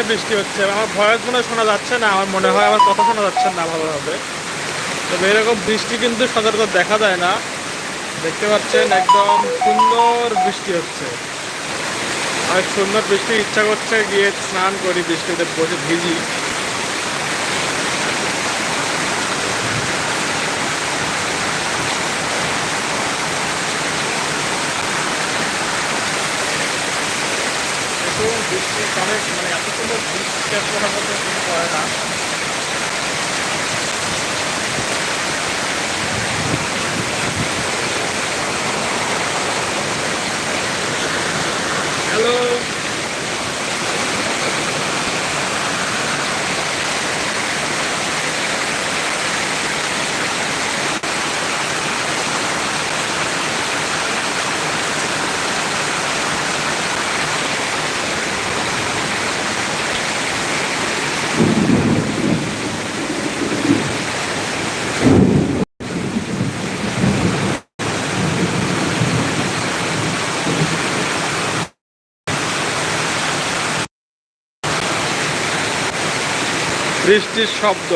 পরিমাণে বৃষ্টি হচ্ছে। আমার ভয়েস মনে শোনা যাচ্ছে না, আমার মনে হয় আমার কথা শোনা যাচ্ছে না ভালোভাবে। তবে এরকম বৃষ্টি কিন্তু সচরাচর দেখা যায় না। দেখতে পাচ্ছেন একদম সুন্দর বৃষ্টি হচ্ছে। আর সুন্দর বৃষ্টি, ইচ্ছা করছে গিয়ে স্নান করি, বৃষ্টিতে বসে ভিজি। দেখুন কারণে মানে এত সুন্দর বৃষ্টি আসলে হয়তো কিছু না। বৃষ্টির শব্দ।